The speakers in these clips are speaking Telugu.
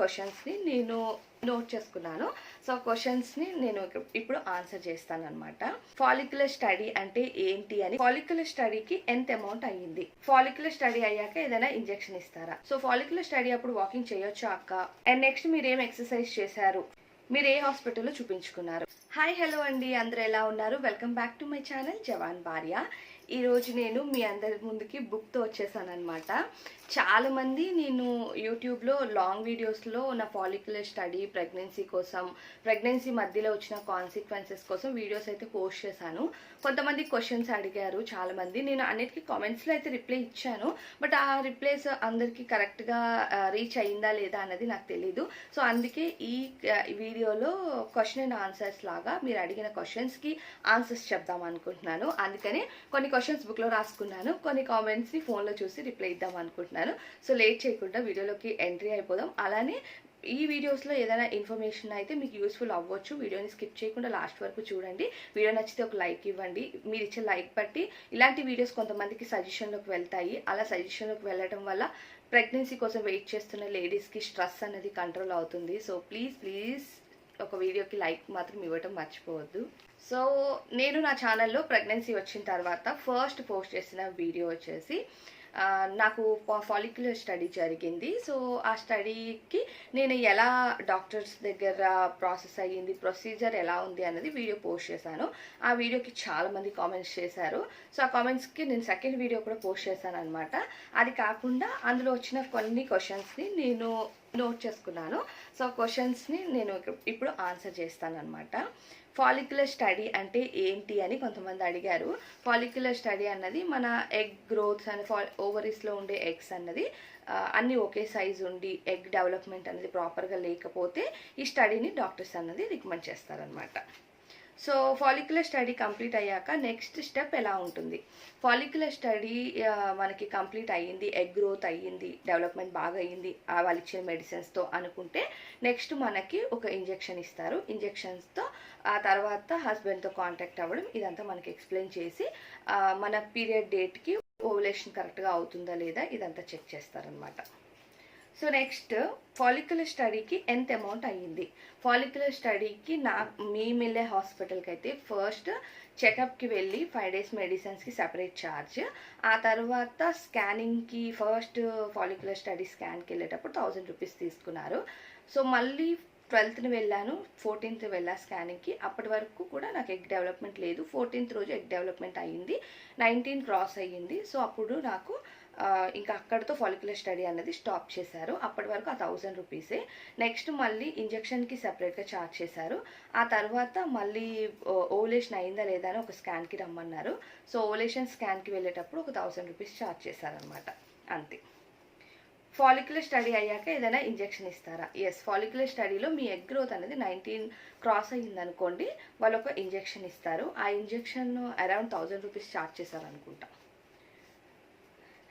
క్వశ్చన్స్ని నేను నోట్ చేసుకున్నాను. సో క్వశ్చన్స్ని నేను ఇప్పుడు ఆన్సర్ చేస్తాను అనమాట ఫాలిక్యులర్ స్టడీ అంటే ఏంటి అని. ఫాలిక్యులర్ స్టడీకి ఎంత అమౌంట్ అయ్యింది? ఫాలిక్యులర్ స్టడీ అయ్యాక ఏదైనా ఇంజెక్షన్ ఇస్తారా? సో ఫాలిక్యులర్ స్టడీ అప్పుడు వాకింగ్ చేయొచ్చు అక్క? అండ్ నెక్స్ట్ మీరు ఏం ఎక్సర్సైజ్ చేశారు? మీరు ఏ హాస్పిటల్లో చూపించుకున్నారు? హాయ్ హలో అండి. అందరు ఎలా ఉన్నారు? Welcome back to my channel జవాన్ భార్య ఈరోజు నేను మీ అందరి ముందుకి బుక్తో వచ్చేసాను అనమాట చాలామంది నేను యూట్యూబ్లో లాంగ్ వీడియోస్లో నా ఫాలిక్యులర్ స్టడీ ప్రెగ్నెన్సీ కోసం ప్రెగ్నెన్సీ మధ్యలో వచ్చిన కాన్సిక్వెన్సెస్ కోసం వీడియోస్ అయితే పోస్ట్ చేశాను. కొంతమంది క్వశ్చన్స్ అడిగారు చాలామంది. నేను అన్నిటికీ కామెంట్స్లో అయితే రిప్లై ఇచ్చాను. బట్ ఆ రిప్లైస్ అందరికీ కరెక్ట్గా రీచ్ అయిందా లేదా అన్నది నాకు తెలీదు. సో అందుకే ఈ వీడియోలో క్వశ్చన్ అండ్ ఆన్సర్స్ లాగా మీరు అడిగిన క్వశ్చన్స్కి ఆన్సర్స్ చెప్దాం అనుకుంటున్నాను. అందుకనే కొన్ని క్వశ్చన్స్ బుక్లో రాసుకున్నాను. కొన్ని కామెంట్స్ని ఫోన్లో చూసి రిప్లై ఇద్దాం అనుకుంటున్నాను. సో లేట్ చేయకుండా వీడియోలోకి ఎంట్రీ అయిపోదాం. అలానే ఈ వీడియోస్లో ఏదైనా ఇన్ఫర్మేషన్ అయితే మీకు యూస్ఫుల్ అవ్వచ్చు. వీడియోని స్కిప్ చేయకుండా లాస్ట్ వరకు చూడండి. వీడియో నచ్చితే ఒక లైక్ ఇవ్వండి. మీరు ఇచ్చే లైక్ బట్టి ఇలాంటి వీడియోస్ కొంతమందికి సజెషన్లోకి వెళ్తాయి. అలా సజెషన్లోకి వెళ్ళడం వల్ల ప్రెగ్నెన్సీ కోసం వెయిట్ చేస్తున్న లేడీస్కి స్ట్రెస్ అనేది కంట్రోల్ అవుతుంది. సో ప్లీజ్ ప్లీజ్ ఒక వీడియోకి లైక్ మాత్రం ఇవ్వటం మర్చిపోవద్దు. సో నేను నా ఛానల్లో ప్రెగ్నెన్సీ వచ్చిన తర్వాత ఫస్ట్ పోస్ట్ చేసిన వీడియో వచ్చేసి నాకు ఫాలిక్యులర్ స్టడీ జరిగింది. సో ఆ స్టడీకి నేను ఎలా డాక్టర్స్ దగ్గర ప్రాసెస్ అయ్యింది ప్రొసీజర్ ఎలా ఉంది అన్నది వీడియో పోస్ట్ చేశాను. ఆ వీడియోకి చాలా మంది కామెంట్స్ చేశారు. సో ఆ కామెంట్స్కి నేను సెకండ్ వీడియో కూడా పోస్ట్ చేశాను అనమాట అది కాకుండా అందులో వచ్చిన కొన్ని క్వశ్చన్స్ని నేను నోట్ చేసుకున్నాను. సో క్వశ్చన్స్ని నేను ఇప్పుడు ఆన్సర్ చేస్తాను అనమాట ఫాలిక్యులర్ స్టడీ అంటే ఏంటి అని కొంతమంది అడిగారు. ఫాలిక్యులర్ స్టడీ అన్నది మన ఎగ్ గ్రోత్స్ అని ఫా ఓవరీస్లో ఉండే ఎగ్స్ అన్నది అన్నీ ఒకే సైజ్ ఉండి ఎగ్ డెవలప్మెంట్ అనేది ప్రాపర్గా లేకపోతే ఈ స్టడీని డాక్టర్స్ అన్నది రికమెండ్ చేస్తారనమాట సో ఫాలిక్యులర్ స్టడీ కంప్లీట్ అయ్యాక నెక్స్ట్ స్టెప్ ఎలా ఉంటుంది? ఫాలిక్యులర్ స్టడీ మనకి కంప్లీట్ అయ్యింది ఎగ్ గ్రోత్ అయ్యింది డెవలప్మెంట్ బాగా అయ్యింది ఆ వాళ్ళు ఇచ్చిన మెడిసిన్స్తో అనుకుంటే నెక్స్ట్ మనకి ఒక ఇంజెక్షన్ ఇస్తారు. ఇంజెక్షన్స్తో ఆ తర్వాత హస్బెండ్తో కాంటాక్ట్ అవ్వడం ఇదంతా మనకి ఎక్స్ప్లెయిన్ చేసి మన పీరియడ్ డేట్కి ఓవులేషన్ కరెక్ట్గా అవుతుందా లేదా ఇదంతా చెక్ చేస్తారనమాట సో నెక్స్ట్ ఫాలిక్యులర్ స్టడీకి ఎంత అమౌంట్ అయ్యింది. ఫాలిక్యులర్ స్టడీకి నా మీ మిల్లే హాస్పిటల్కి అయితే ఫస్ట్ చెకప్కి వెళ్ళి ఫైవ్ డేస్ మెడిసిన్స్కి సపరేట్ ఛార్జ్ ఆ తర్వాత స్కానింగ్కి ఫస్ట్ ఫాలిక్యులర్ స్టడీ స్కాన్కి వెళ్ళేటప్పుడు థౌజండ్ రూపీస్ తీసుకున్నారు. సో మళ్ళీ ట్వెల్త్ని వెళ్ళాను ఫోర్టీన్త్ వెళ్ళా స్కానింగ్కి అప్పటి వరకు కూడా నాకు ఎగ్ డెవలప్మెంట్ లేదు. ఫోర్టీన్త్ రోజు ఎగ్ డెవలప్మెంట్ అయ్యింది. నైన్టీన్ క్రాస్ అయ్యింది. సో అప్పుడు నాకు ఇంకా అక్కడతో ఫాలిక్యులర్ స్టడీ అనేది స్టాప్ చేశారు. అప్పటి వరకు ఆ థౌజండ్ రూపీసే నెక్స్ట్ మళ్ళీ ఇంజెక్షన్కి సెపరేట్గా ఛార్జ్ చేశారు. ఆ తర్వాత మళ్ళీ ఓలేషన్ అయిందా లేదా అని ఒక స్కాన్కి రమ్మన్నారు. సో ఓలేషన్ స్కాన్కి వెళ్ళేటప్పుడు ఒక థౌజండ్ రూపీస్ ఛార్జ్ చేశారనమాట అంతే. ఫాలిక్యులర్ స్టడీ అయ్యాక ఏదైనా ఇంజెక్షన్ ఇస్తారా? ఎస్ ఫాలిక్యులర్ స్టడీలో మీ ఎగ్ గ్రోత్ అనేది నైన్టీన్ క్రాస్ అయ్యిందనుకోండి వాళ్ళు ఒక ఇంజెక్షన్ ఇస్తారు. ఆ injection around thousand rupees charge చేశారు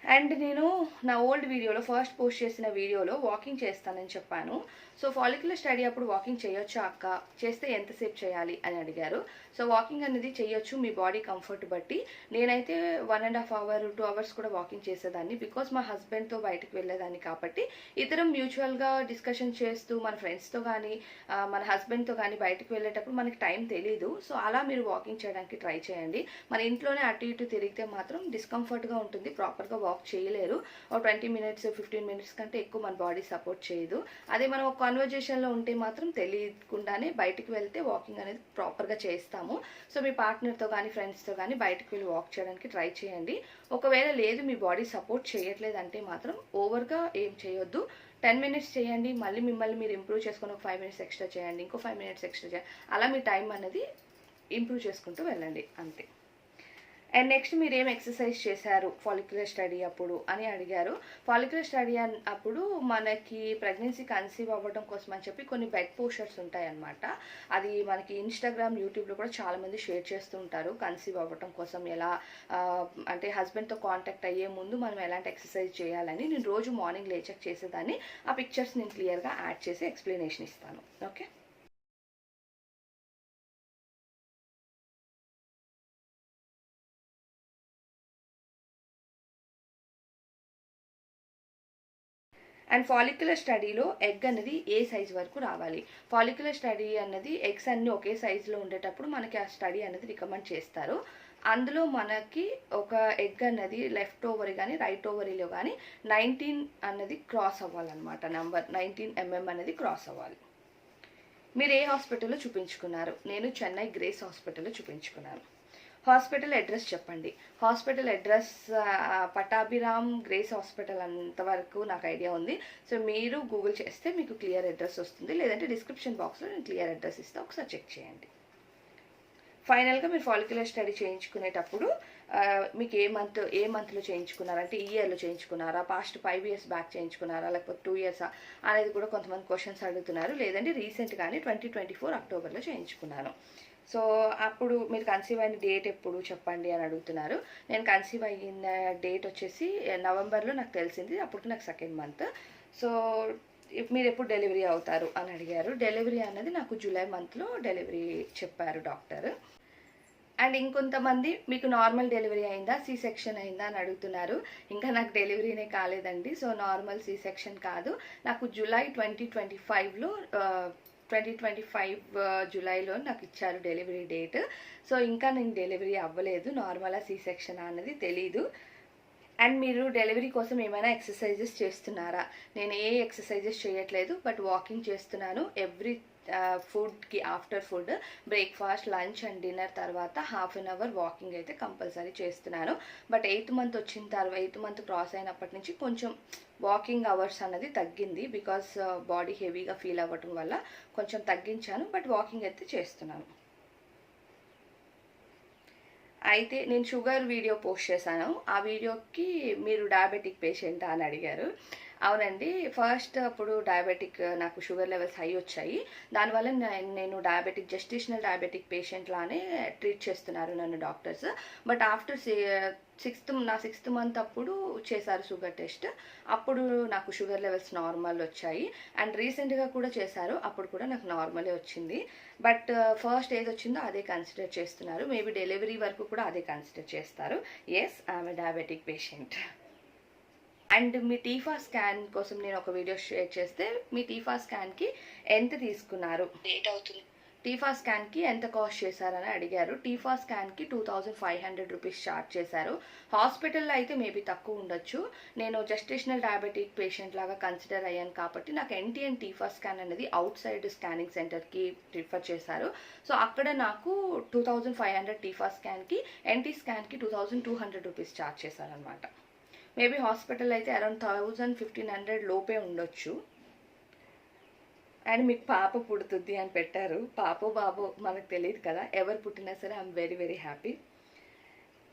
అండ్ నేను నా ఓల్డ్ వీడియోలో ఫస్ట్ పోస్ట్ చేసిన వీడియోలో వాకింగ్ చేస్తానని చెప్పాను. సో ఫాలిక్యులర్ స్టడీ అప్పుడు వాకింగ్ చేయొచ్చా అక్క? చేస్తే ఎంతసేపు చేయాలి అని అడిగారు. సో వాకింగ్ అనేది చేయొచ్చు మీ బాడీ కంఫర్ట్ బట్టి. నేనైతే one and half hour two hours కూడా వాకింగ్ చేసేదాన్ని. బికాస్ మా హస్బెండ్తో బయటకు వెళ్ళేదాన్ని కాబట్టి ఇద్దరం మ్యూచువల్గా డిస్కషన్ చేస్తూ మన ఫ్రెండ్స్తో కానీ మన హస్బెండ్తో కానీ బయటకు వెళ్ళేటప్పుడు మనకి టైం తెలియదు సో అలా మీరు వాకింగ్ చేయడానికి ట్రై చేయండి. మన ఇంట్లోనే అటు ఇటు తిరిగితే మాత్రం డిస్కంఫర్ట్గా ఉంటుంది. ప్రాపర్గా వాక్ చేయలేరు. ఒక ట్వంటీ మినిట్స్ ఫిఫ్టీన్ మినిట్స్ కంటే ఎక్కువ మన బాడీ సపోర్ట్ చేయదు. అదే మనం ఒక కాన్వర్జేషన్లో ఉంటే మాత్రం తెలియకుండానే బయటికి వెళ్తే వాకింగ్ అనేది ప్రాపర్గా చేస్తాము. సో మీ పార్ట్నర్తో కానీ ఫ్రెండ్స్తో కానీ బయటకు వెళ్ళి వాక్ చేయడానికి ట్రై చేయండి. ఒకవేళ లేదు మీ బాడీ సపోర్ట్ చేయట్లేదు అంటే మాత్రం ఓవర్గా ఏం చేయొద్దు. టెన్ మినిట్స్ చేయండి. మళ్ళీ మిమ్మల్ని మీరు ఇంప్రూవ్ చేసుకొని ఒక ఫైవ్ మినిట్స్ ఎక్స్ట్రా చేయండి. ఇంకో ఫైవ్ మినిట్స్ ఎక్స్ట్రా చేయండి. అలా మీ టైం అనేది ఇంప్రూవ్ చేసుకుంటూ వెళ్ళండి. అంతే. అండ్ నెక్స్ట్ మీరు ఏం ఎక్సర్సైజ్ చేశారు? ఫాలిక్యులర్ స్టడీ అప్పుడు అని అడిగారు. ఫాలిక్యులర్ స్టడీ అప్పుడు మనకి ప్రెగ్నెన్సీ కన్సీవ్ అవ్వడం కోసం అని చెప్పి కొన్ని బెడ్ పోస్టర్స్ ఉంటాయన్నమాట. అది మనకి ఇన్స్టాగ్రామ్ యూట్యూబ్లో కూడా చాలామంది షేర్ చేస్తుంటారు కన్సీవ్ అవ్వడం కోసం ఎలా అంటే హస్బెండ్తో కాంటాక్ట్ అయ్యే ముందు మనం ఎలాంటి ఎక్సర్సైజ్ చేయాలని నేను రోజు మార్నింగ్ లేచక్ చేసేదాన్ని. ఆ పిక్చర్స్ నేను క్లియర్గా యాడ్ చేసి ఎక్స్ప్లెనేషన్ ఇస్తాను. ఓకే అండ్ ఫాలిక్యులర్ స్టడీలో ఎగ్ అనేది ఏ సైజ్ వరకు రావాలి? ఫాలిక్యులర్ స్టడీ అన్నది ఎగ్స్ అన్ని ఒకే సైజులో ఉండేటప్పుడు మనకి ఆ స్టడీ అనేది రికమెండ్ చేస్తారు. అందులో మనకి ఒక ఎగ్ అన్నది లెఫ్ట్ ఓవర్ కానీ రైట్ ఓవరీలో కానీ నైన్టీన్ అన్నది క్రాస్ అవ్వాలన్నమాట. నెంబర్ నైన్టీన్ ఎంఎం అనేది క్రాస్ అవ్వాలి. మీరు ఏ హాస్పిటల్లో చూపించుకున్నారు? నేను చెన్నై గ్రేస్ హాస్పిటల్లో చూపించుకున్నాను. హాస్పిటల్ అడ్రస్ చెప్పండి. Hospital address Pattabhiram grace hospital అంతవరకు నాకు ఐడియా ఉంది. సో మీరు గూగుల్ చేస్తే మీకు క్లియర్ అడ్రస్ వస్తుంది. లేదంటే డిస్క్రిప్షన్ బాక్స్లో నేను క్లియర్ అడ్రస్ ఇస్తే. ఒకసారి చెక్ చేయండి. ఫైనల్గా మీరు ఫాలిక్యులర్ స్టడీ చేయించుకునేటప్పుడు మీకు ఏ మంత్ ఏ మంత్లో చేయించుకున్నారా? అంటే ఈ ఇయర్లో చేయించుకున్నారా? పాస్ట్ ఫైవ్ ఇయర్స్ బ్యాక్ చేయించుకున్నారా? లేకపోతే టూ ఇయర్సా అనేది కూడా కొంతమంది క్వశ్చన్స్ అడుగుతున్నారు. లేదంటే రీసెంట్గానే ట్వంటీ ట్వంటీ ఫోర్ అక్టోబర్లో చేయించుకున్నాను. సో అప్పుడు మీరు కన్సీవ్ అయిన డేట్ ఎప్పుడు చెప్పండి అని అడుగుతున్నారు. నేను కన్సీవ్ అయిన డేట్ వచ్చేసి నవంబర్లో నాకు తెలిసింది. అప్పుడు నాకు సెకండ్ మంత్ సో మీరు ఎప్పుడు డెలివరీ అవుతారు అని అడిగారు. డెలివరీ అన్నది నాకు జూలై మంత్లో డెలివరీ చెప్పారు డాక్టర్ అండ్ ఇంకొంతమంది మీకు నార్మల్ డెలివరీ అయిందా సి సెక్షన్ అయిందా అని అడుగుతున్నారు. ఇంకా నాకు డెలివరీనే కాలేదండి. సో నార్మల్ సి సెక్షన్ కాదు. నాకు జూలై ట్వంటీ ట్వంటీ ఫైవ్లో ట్వంటీ ట్వంటీ ఫైవ్ జూలైలో నాకు ఇచ్చారు డెలివరీ డేట్. సో ఇంకా నేను డెలివరీ అవ్వలేదు. నార్మలా సి సెక్షన్ అన్నది తెలీదు. అండ్ మీరు డెలివరీ కోసం ఏమైనా ఎక్సర్సైజెస్ చేస్తున్నారా? నేను ఏ ఎక్సర్సైజెస్ చేయట్లేదు బట్ వాకింగ్ చేస్తున్నాను. ఎవ్రీ ఫుడ్కి after food breakfast lunch and dinner తర్వాత హాఫ్ అన్ అవర్ వాకింగ్ అయితే కంపల్సరీ చేస్తున్నాను. బట్ ఎయిత్ మంత్ వచ్చిన తర్వాత ఎయిత్ మంత్ క్రాస్ అయినప్పటి నుంచి కొంచెం వాకింగ్ అవర్స్ అన్నది తగ్గింది బికాస్ బాడీ హెవీగా ఫీల్ అవ్వటం వల్ల కొంచెం తగ్గించాను. బట్ వాకింగ్ అయితే చేస్తున్నాను. అయితే నేను షుగర్ వీడియో పోస్ట్ చేశాను. ఆ వీడియోకి మీరు డయాబెటిక్ పేషెంట్ అని అడిగారు. అవునండి ఫస్ట్ అప్పుడు డయాబెటిక్ నాకు షుగర్ లెవెల్స్ హై వచ్చాయి. దానివల్ల నేను డయాబెటిక్ జస్టిషనల్ డయాబెటిక్ పేషెంట్ లానే ట్రీట్ చేస్తున్నారు నన్ను డాక్టర్స్ బట్ ఆఫ్టర్ సిక్స్త్ నా సిక్స్త్ మంత్ అప్పుడు చేశారు షుగర్ టెస్ట్. అప్పుడు నాకు షుగర్ లెవెల్స్ నార్మల్ వచ్చాయి. అండ్ రీసెంట్గా కూడా చేశారు. అప్పుడు కూడా నాకు నార్మలే వచ్చింది. బట్ ఫస్ట్ ఏది వచ్చిందో అదే కన్సిడర్ చేస్తున్నారు. మేబీ డెలివరీ వరకు కూడా అదే కన్సిడర్ చేస్తారు. ఎస్ ఆమె డయాబెటిక్ పేషెంట్ అండ్ మీ టీఫా స్కాన్ కోసం నేను ఒక వీడియో షేర్ చేస్తే మీ టీఫా స్కాన్కి ఎంత తీసుకున్నారు? డేట్ అవుతుంది. టీఫా స్కాన్కి ఎంత కాస్ట్ చేశారని అడిగారు. TIFFA స్కాన్కి two thousand five hundred rupees charge చేశారు. హాస్పిటల్లో అయితే మేబీ తక్కువ ఉండొచ్చు. నేను జస్టేషనల్ డయాబెటిక్ పేషెంట్ లాగా కన్సిడర్ అయ్యాను కాబట్టి నాకు ఎన్టీఎన్ టీఫా స్కాన్ అనేది అవుట్ సైడ్ స్కానింగ్ సెంటర్కి ప్రిఫర్ చేశారు. సో అక్కడ నాకు two thousand five hundred TIFFA స్కాన్కి NT స్కాన్కి two thousand two hundred rupees charge చేశారనమాట మేబీ హాస్పిటల్ అయితే అరౌండ్ థౌజండ్ ఫిఫ్టీన్ హండ్రెడ్ లోపే ఉండొచ్చు. అండ్ మీకు పాప పుడుతుంది అని పెట్టారు. పాపో బాబో మనకు తెలియదు కదా. ఎవరు పుట్టినా సరే I'm very very happy.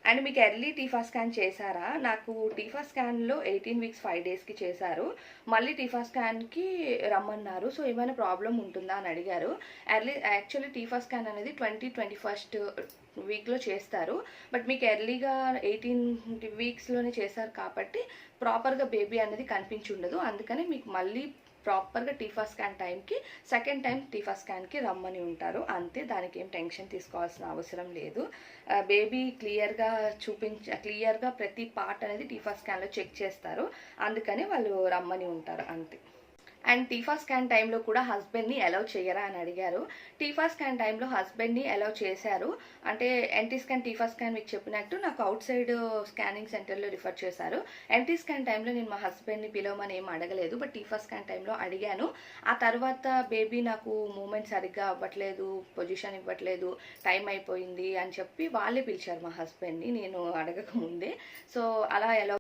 And మీకు ఎర్లీ టీఫా స్కాన్ చేశారా? నాకు టీఫా స్కాన్లో ఎయిటీన్ వీక్స్ ఫైవ్ డేస్కి చేశారు. మళ్ళీ టీఫా స్కాన్కి రమ్మన్నారు. సో ఏమైనా ప్రాబ్లం ఉంటుందా అని అడిగారు. ఎర్లీ యాక్చువల్లీ టీఫా స్కాన్ అనేది ట్వంటీ ట్వంటీ ఫస్ట్ వీక్లో చేస్తారు. బట్ మీకు ఎర్లీగా ఎయిటీన్ వీక్స్లోనే చేశారు కాబట్టి ప్రాపర్గా బేబీ అనేది కనిపించి ఉండదు. అందుకని మీకు మళ్ళీ ప్రాపర్గా టీఫా స్కాన్ టైంకి సెకండ్ టైం టీఫా స్కాన్కి రమ్మని ఉంటారు. అంతే దానికి ఏం టెన్షన్ తీసుకోవాల్సిన అవసరం లేదు. బేబీ క్లియర్గా చూపించ క్లియర్గా ప్రతి పార్ట్ అనేది టీఫా స్కాన్లో చెక్ చేస్తారు. అందుకని వాళ్ళు రమ్మని ఉంటారు అంతే. అండ్ టీఫా స్కాన్ టైంలో కూడా హస్బెండ్ని అలౌ చేయరా అని అడిగారు. టీఫా స్కాన్ టైంలో హస్బెండ్ని అలౌ చేశారు. అంటే ఎన్టీ స్కాన్ టీఫా స్కాన్ మీకు చెప్పినట్టు నాకు అవుట్ సైడ్ స్కానింగ్ సెంటర్లో రిఫర్ చేశారు. ఎన్టీ స్కాన్ టైంలో నేను మా హస్బెండ్ని పిలవమని ఏం అడగలేదు బట్ టీఫా స్కాన్ టైంలో అడిగాను. ఆ తర్వాత బేబీ నాకు మూమెంట్ సరిగ్గా అవ్వట్లేదు పొజిషన్ ఇవ్వట్లేదు టైం అయిపోయింది అని చెప్పి వాళ్ళే పిలిచారు మా హస్బెండ్ని నేను అడగకముందే. సో అలా ఎలా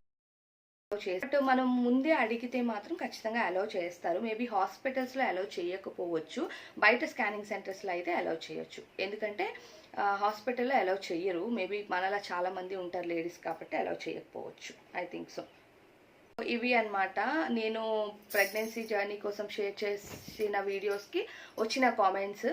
చేసి బట్ మనం ముందే అడిగితే మాత్రం ఖచ్చితంగా అలౌ చేస్తారు. మేబీ హాస్పిటల్స్లో అలౌ చేయకపోవచ్చు. బయట స్కానింగ్ సెంటర్స్లో అయితే అలౌ చేయొచ్చు. ఎందుకంటే హాస్పిటల్లో అలౌ చేయరు మేబీ మనలా చాలా మంది ఉంటారు లేడీస్ కాబట్టి అలౌ చేయకపోవచ్చు. ఐ థింక్ సో ఇవి అన్నమాట. నేను ప్రెగ్నెన్సీ జర్నీ కోసం షేర్ చేసిన వీడియోస్కి వచ్చిన కామెంట్స్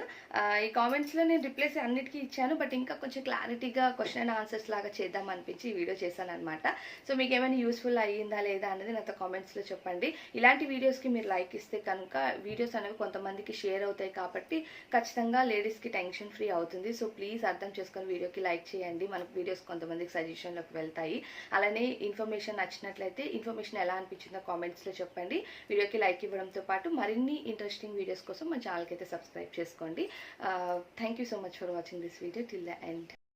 ఈ కామెంట్స్లో నేను రిప్లైస్ అన్నిటికీ ఇచ్చాను బట్ ఇంకా కొంచెం క్లారిటీగా క్వశ్చన్ అండ్ ఆన్సర్స్ లాగా చేద్దాం అనిపించి ఈ వీడియో చేశాను అనమాట సో మీకు ఏమైనా యూస్ఫుల్ అయ్యిందా లేదా అనేది నాతో కామెంట్స్లో చెప్పండి. ఇలాంటి వీడియోస్కి మీరు లైక్ ఇస్తే కనుక వీడియోస్ అనేవి కొంతమందికి షేర్ అవుతాయి కాబట్టి ఖచ్చితంగా లేడీస్కి టెన్షన్ ఫ్రీ అవుతుంది. సో ప్లీజ్ అర్థం చేసుకొని వీడియోకి లైక్ చేయండి. మనకు వీడియోస్ కొంతమందికి సజెషన్లోకి వెళ్తాయి. అలానే ఇన్ఫర్మేషన్ నచ్చినట్లయితే ఇన్ఫర్మేషన్ ఇన్ఫర్మేషన్ ఎలా అనిపించిందో కామెంట్స్లో చెప్పండి. వీడియోకి లైక్ ఇవ్వడంతో పాటు మరిన్ని ఇంట్రెస్టింగ్ వీడియోస్ కోసం మా ఛానల్కి అయితే సబ్స్క్రైబ్ చేసుకోండి. Thank you so much for watching this video till the end